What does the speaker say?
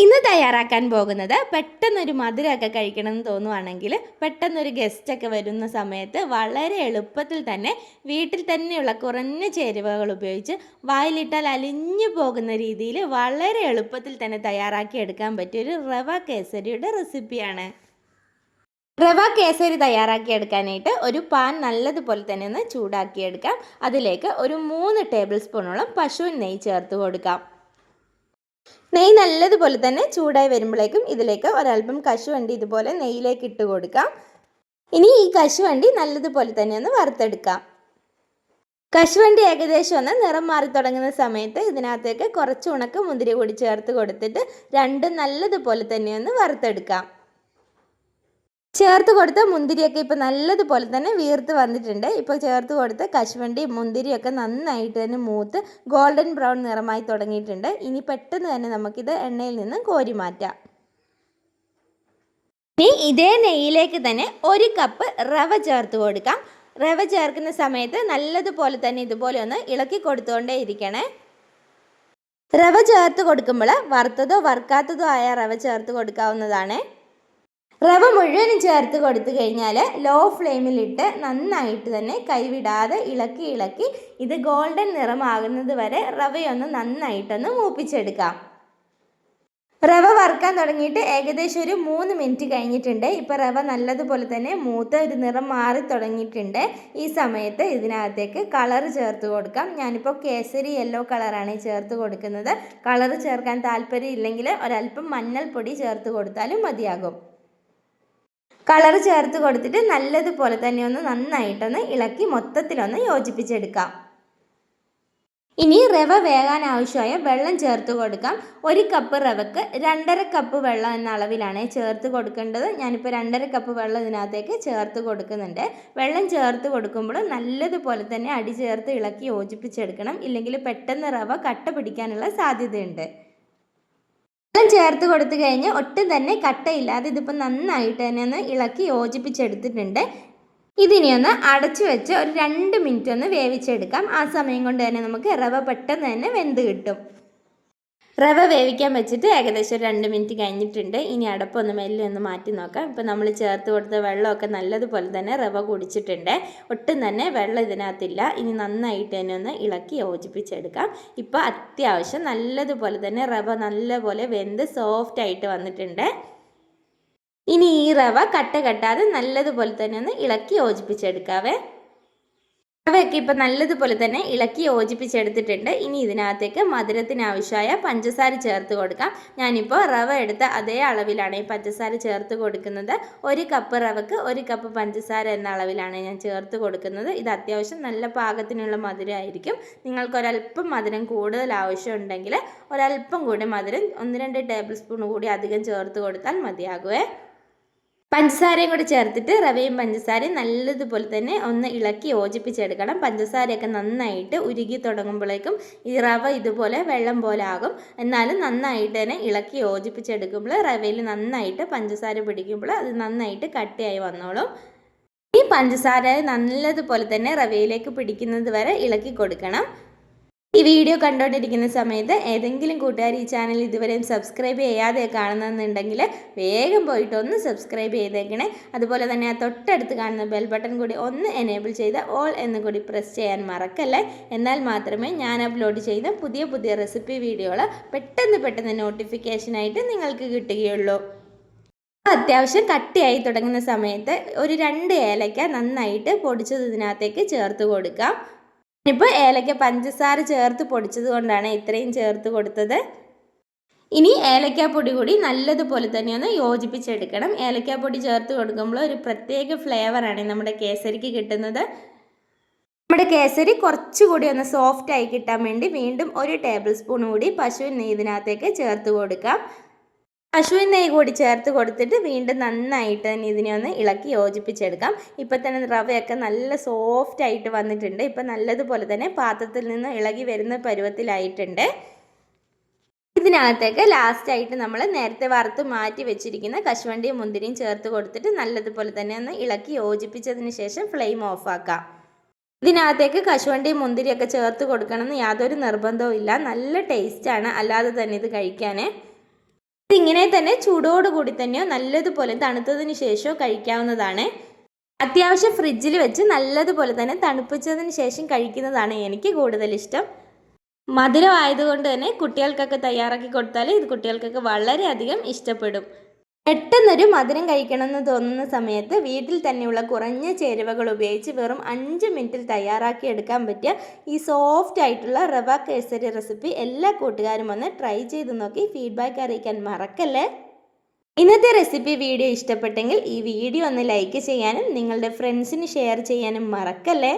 ഇന്ന് തയ്യാറാക്കാൻ പോകുന്നത് പെട്ടെന്നൊരു മധുരമൊക്കെ കഴിക്കണം എന്ന് തോന്നുവാണെങ്കിൽ പെട്ടെന്നൊരു ഗസ്റ്റൊക്കെ വരുന്ന സമയത്ത് വളരെ എളുപ്പത്തിൽ തന്നെ വീട്ടിൽ തന്നെയുള്ള കുറഞ്ഞ ചേരുവകൾ ഉപയോഗിച്ച് വായിലിട്ടാൽ അലിഞ്ഞു പോകുന്ന രീതിയിൽ വളരെ എളുപ്പത്തിൽ തന്നെ തയ്യാറാക്കി എടുക്കാൻ പറ്റിയ ഒരു റവ കേസരിയുടെ റെസിപ്പിയാണ്. റവ കേസരി തയ്യാറാക്കിയെടുക്കാനായിട്ട് ഒരു പാൻ നല്ലതുപോലെ തന്നെ ഒന്ന് ചൂടാക്കിയെടുക്കാം അതിലേക്ക് ഒരു മൂന്ന് ടേബിൾ സ്പൂണോളം പശുവിൻ നെയ്യ് ചേർത്ത് കൊടുക്കാം. നെയ്യ് നല്ലതുപോലെ തന്നെ ചൂടായി വരുമ്പോഴേക്കും ഇതിലേക്ക് ഒരൽപ്പം കശുവണ്ടി ഇതുപോലെ നെയ്യിലേക്ക് ഇട്ട് കൊടുക്കാം. ഇനി ഈ കശുവണ്ടി നല്ലതുപോലെ തന്നെ ഒന്ന് വറുത്തെടുക്കാം. കശുവണ്ടി ഏകദേശം ഒന്ന് നിറം മാറി തുടങ്ങുന്ന സമയത്ത് ഇതിനകത്തേക്ക് കുറച്ച് ഉണക്ക മുന്തിരി കൂടി ചേർത്ത് കൊടുത്തിട്ട് രണ്ടും നല്ലതുപോലെ തന്നെ ഒന്ന് വറുത്തെടുക്കാം. ചേർത്ത് കൊടുത്ത മുന്തിരിയൊക്കെ ഇപ്പോൾ നല്ലതുപോലെ തന്നെ വീർത്ത് വന്നിട്ടുണ്ട്. ഇപ്പോൾ ചേർത്ത് കൊടുത്ത കശുവണ്ടി മുന്തിരിയൊക്കെ നന്നായിട്ട് തന്നെ മൂത്ത് ഗോൾഡൻ ബ്രൗൺ നിറമായി തുടങ്ങിയിട്ടുണ്ട്. ഇനി പെട്ടെന്ന് തന്നെ നമുക്കിത് എണ്ണയിൽ നിന്ന് കോരി മാറ്റാം. ഇനി ഇതേ നെയ്യിലേക്ക് തന്നെ ഒരു കപ്പ് റവ ചേർത്ത് കൊടുക്കാം. റവ ചേർക്കുന്ന സമയത്ത് നല്ലതുപോലെ തന്നെ ഇതുപോലെ ഒന്ന് ഇളക്കി കൊടുത്തുകൊണ്ടേ ഇരിക്കണേ. റവ ചേർത്ത് കൊടുക്കുമ്പോൾ വറുത്തതോ വറുക്കാത്തതോ ആയ റവ ചേർത്ത് കൊടുക്കാവുന്നതാണ്. റവ മുഴുവനും ചേർത്ത് കൊടുത്തു കഴിഞ്ഞാൽ ലോ ഫ്ലെയിമിലിട്ട് നന്നായിട്ട് തന്നെ കൈവിടാതെ ഇളക്കി ഇളക്കി ഇത് ഗോൾഡൻ നിറമാകുന്നത് വരെ റവയൊന്ന് നന്നായിട്ടൊന്ന് മൂപ്പിച്ചെടുക്കാം. റവ വറുക്കാൻ തുടങ്ങിയിട്ട് ഏകദേശം ഒരു മൂന്ന് മിനിറ്റ് കഴിഞ്ഞിട്ടുണ്ട്. ഇപ്പോൾ റവ നല്ലതുപോലെ തന്നെ മൂത്ത ഒരു നിറം മാറി തുടങ്ങിയിട്ടുണ്ട്. ഈ സമയത്ത് ഇതിനകത്തേക്ക് കളർ ചേർത്ത് കൊടുക്കാം. ഞാനിപ്പോൾ കേസരി യെല്ലോ കളറാണ് ചേർത്ത് കൊടുക്കുന്നത്. കളർ ചേർക്കാൻ താല്പര്യം ഇല്ലെങ്കിൽ ഒരല്പം മഞ്ഞൾപ്പൊടി ചേർത്ത് കൊടുത്താലും മതിയാകും. കളർ ചേർത്ത് കൊടുത്തിട്ട് നല്ലതുപോലെ തന്നെ ഒന്ന് നന്നായിട്ടൊന്ന് ഇളക്കി മൊത്തത്തിലൊന്ന് യോജിപ്പിച്ചെടുക്കാം. ഇനി റവ വേകാൻ ആവശ്യമായ വെള്ളം ചേർത്ത് കൊടുക്കാം. ഒരു കപ്പ് റവക്ക് രണ്ടര കപ്പ് വെള്ളം എന്ന അളവിലാണ് ചേർത്ത് കൊടുക്കേണ്ടത്. ഞാനിപ്പോൾ രണ്ടര കപ്പ് വെള്ളം ഇതിനകത്തേക്ക് ചേർത്ത് കൊടുക്കുന്നുണ്ട്. വെള്ളം ചേർത്ത് കൊടുക്കുമ്പോൾ നല്ലതുപോലെ തന്നെ അടി ചേർത്ത് ഇളക്കി യോജിപ്പിച്ചെടുക്കണം. ഇല്ലെങ്കിൽ പെട്ടെന്ന് റവ കട്ട പിടിക്കാനുള്ള സാധ്യതയുണ്ട്. ചേർത്ത് കൊടുത്തു കഴിഞ്ഞ് ഒട്ടും തന്നെ കട്ടയില്ലാതെ ഇതിപ്പോൾ നന്നായിട്ട് തന്നെ ഒന്ന് ഇളക്കി യോജിപ്പിച്ചെടുത്തിട്ടുണ്ട്. ഇതിനെ ഒന്ന് അടച്ചു വെച്ച് ഒരു രണ്ട് മിനിറ്റ് ഒന്ന് വേവിച്ചെടുക്കാം. ആ സമയം കൊണ്ട് തന്നെ നമുക്ക് റവ പെട്ടെന്ന് തന്നെ വെന്ത് കിട്ടും. റവ വേവിക്കാൻ വെച്ചിട്ട് ഏകദേശം രണ്ട് മിനിറ്റ് കഴിഞ്ഞിട്ടുണ്ട്. ഇനി അടപ്പൊന്ന് മെല്ലെ ഒന്ന് മാറ്റി നോക്കാം. ഇപ്പോൾ നമ്മൾ ചേർത്ത് കൊടുത്ത വെള്ളമൊക്കെ നല്ലതുപോലെ തന്നെ റവ കുടിച്ചിട്ടുണ്ട്. ഒട്ടും തന്നെ വെള്ളം ഇതിനകത്തില്ല. ഇനി നന്നായിട്ട് തന്നെ ഒന്ന് ഇളക്കി യോജിപ്പിച്ചെടുക്കാം. ഇപ്പോൾ അത്യാവശ്യം നല്ലതുപോലെ തന്നെ റവ നല്ലപോലെ വെന്ത് സോഫ്റ്റ് ആയിട്ട് വന്നിട്ടുണ്ട്. ഇനി ഈ റവ കട്ട കട്ടാതെ നല്ലതുപോലെ തന്നെ ഒന്ന് ഇളക്കി യോജിപ്പിച്ചെടുക്കാവേ. റവയൊക്കെ ഇപ്പം നല്ലതുപോലെ തന്നെ ഇളക്കി യോജിപ്പിച്ചെടുത്തിട്ടുണ്ട്. ഇനി ഇതിനകത്തേക്ക് മധുരത്തിനാവശ്യമായ പഞ്ചസാര ചേർത്ത് കൊടുക്കാം. ഞാനിപ്പോൾ റവ എടുത്ത അതേ അളവിലാണ് ഈ പഞ്ചസാര ചേർത്ത് കൊടുക്കുന്നത്. ഒരു കപ്പ് റവക്ക് ഒരു കപ്പ് പഞ്ചസാര എന്ന അളവിലാണ് ഞാൻ ചേർത്ത് കൊടുക്കുന്നത്. ഇത് അത്യാവശ്യം നല്ല പാകത്തിനുള്ള മധുരമായിരിക്കും. നിങ്ങൾക്കൊരല്പം മധുരം കൂടുതൽ ആവശ്യമുണ്ടെങ്കിൽ ഒരല്പം കൂടി മധുരം ഒന്ന് രണ്ട് ടേബിൾ സ്പൂൺ കൂടി അധികം ചേർത്ത് കൊടുത്താൽ മതിയാകുമേ പഞ്ചസാരയും കൂടി ചേർത്തിട്ട് റവയും പഞ്ചസാരയും നല്ലതുപോലെ തന്നെ ഒന്ന് ഇളക്കി യോജിപ്പിച്ചെടുക്കണം. പഞ്ചസാരയൊക്കെ നന്നായിട്ട് ഉരുകി തുടങ്ങുമ്പോഴേക്കും ഈ റവ ഇതുപോലെ വെള്ളം പോലെ ആകും. എന്നാലും നന്നായിട്ട് തന്നെ ഇളക്കി യോജിപ്പിച്ചെടുക്കുമ്പോൾ റവയിൽ നന്നായിട്ട് പഞ്ചസാര പിടിക്കുമ്പോൾ അത് നന്നായിട്ട് കട്ടിയായി വന്നോളും. ഈ പഞ്ചസാര നല്ലതുപോലെ തന്നെ റവയിലേക്ക് പിടിക്കുന്നത് വരെ ഇളക്കി കൊടുക്കണം. ഈ വീഡിയോ കണ്ടുകൊണ്ടിരിക്കുന്ന സമയത്ത് ഏതെങ്കിലും കൂട്ടുകാർ ഈ ചാനൽ ഇതുവരെയും സബ്സ്ക്രൈബ് ചെയ്യാതെ കാണുന്നുണ്ടെങ്കിൽ വേഗം പോയിട്ട് ഒന്ന് സബ്സ്ക്രൈബ് ചെയ്തേക്കണേ. അതുപോലെ തന്നെ ആ തൊട്ടടുത്ത് കാണുന്ന ബെൽ ബട്ടൺ കൂടി ഒന്ന് എനേബിൾ ചെയ്ത് ഓൾ എന്ന് കൂടി പ്രസ് ചെയ്യാൻ മറക്കല്ലേ. എന്നാൽ മാത്രമേ ഞാൻ അപ്ലോഡ് ചെയ്യുന്ന പുതിയ പുതിയ റെസിപ്പി വീഡിയോകൾ പെട്ടെന്ന് പെട്ടെന്ന് നോട്ടിഫിക്കേഷനായിട്ട് നിങ്ങൾക്ക് കിട്ടുകയുള്ളൂ. അത്യാവശ്യം കട്ടിയായി തുടങ്ങുന്ന സമയത്ത് ഒരു രണ്ട് ഏലക്ക നന്നായിട്ട് പൊടിച്ചത് ഇതിനകത്തേക്ക് ചേർത്ത് കൊടുക്കാം. ഇപ്പോൾ ഏലക്ക പഞ്ചസാര ചേർത്ത് പൊടിച്ചത് കൊണ്ടാണ് ഇത്രയും ചേർത്ത് കൊടുത്തത്. ഇനി ഏലക്കാപ്പൊടി കൂടി നല്ലതുപോലെ തന്നെ ഒന്ന് യോജിപ്പിച്ചെടുക്കണം. ഏലക്കാപ്പൊടി ചേർത്ത് കൊടുക്കുമ്പോൾ ഒരു പ്രത്യേക ഫ്ലേവറാണ് നമ്മുടെ കേസരിക്ക് കിട്ടുന്നത്. നമ്മുടെ കേസരി കുറച്ചുകൂടി ഒന്ന് സോഫ്റ്റ് ആയി കിട്ടാൻ വേണ്ടി വീണ്ടും ഒരു ടേബിൾ സ്പൂൺ കൂടി പശുവിൻ ഇതിനകത്തേക്ക് ചേർത്ത് കൊടുക്കാം. പശുവിൻ നെയ്യ് കൂടി ചേർത്ത് കൊടുത്തിട്ട് വീണ്ടും നന്നായിട്ട് തന്നെ ഇതിനെ ഒന്ന് ഇളക്കി യോജിപ്പിച്ചെടുക്കാം. ഇപ്പം തന്നെ റവയൊക്കെ നല്ല സോഫ്റ്റ് ആയിട്ട് വന്നിട്ടുണ്ട്. ഇപ്പം നല്ലതുപോലെ തന്നെ പാത്രത്തിൽ നിന്ന് ഇളകി വരുന്ന പരുവത്തിലായിട്ടുണ്ട്. ഇതിനകത്തേക്ക് ലാസ്റ്റായിട്ട് നമ്മൾ നേരത്തെ വറുത്ത് മാറ്റി വെച്ചിരിക്കുന്ന കശുവണ്ടിയും മുന്തിരിയും ചേർത്ത് കൊടുത്തിട്ട് നല്ലതുപോലെ തന്നെ ഒന്ന് ഇളക്കി യോജിപ്പിച്ചതിന് ശേഷം ഫ്ലെയിം ഓഫാക്കാം ഇതിനകത്തേക്ക് കശുവണ്ടിയും മുന്തിരിയൊക്കെ ചേർത്ത് കൊടുക്കണമെന്ന് യാതൊരു നിർബന്ധവും ഇല്ല. നല്ല ടേസ്റ്റാണ് അല്ലാതെ തന്നെ ഇത് കഴിക്കാൻ ഇതിങ്ങനെ തന്നെ ചൂടോടുകൂടി തന്നെയോ നല്ലതുപോലെ തണുത്തതിന് ശേഷമോ കഴിക്കാവുന്നതാണ്. അത്യാവശ്യം ഫ്രിഡ്ജിൽ വെച്ച് നല്ലതുപോലെ തന്നെ തണുപ്പിച്ചതിന് ശേഷം കഴിക്കുന്നതാണ് എനിക്ക് കൂടുതൽ ഇഷ്ടം. മധുരം ആയതുകൊണ്ട് തന്നെ കുട്ടികൾക്കൊക്കെ തയ്യാറാക്കി കൊടുത്താൽ ഇത് കുട്ടികൾക്കൊക്കെ വളരെയധികം ഇഷ്ടപ്പെടും. പെട്ടെന്നൊരു മധുരം കഴിക്കണമെന്ന് തോന്നുന്ന സമയത്ത് വീട്ടിൽ തന്നെയുള്ള കുറഞ്ഞ ചേരുവകൾ ഉപയോഗിച്ച് വെറും അഞ്ച് മിനിറ്റിൽ തയ്യാറാക്കി എടുക്കാൻ പറ്റിയ ഈ സോഫ്റ്റ് ആയിട്ടുള്ള റവ കേസരി റെസിപ്പി എല്ലാ കൂട്ടുകാരും ഒന്ന് ട്രൈ ചെയ്ത് നോക്കി ഫീഡ്ബാക്ക് അറിയിക്കാൻ മറക്കല്ലേ? ഇന്നത്തെ റെസിപ്പി വീഡിയോ ഇഷ്ടപ്പെട്ടെങ്കിൽ ഈ വീഡിയോ ഒന്ന് ലൈക്ക് ചെയ്യാനും നിങ്ങളുടെ ഫ്രണ്ട്സിന് ഷെയർ ചെയ്യാനും മറക്കല്ലേ?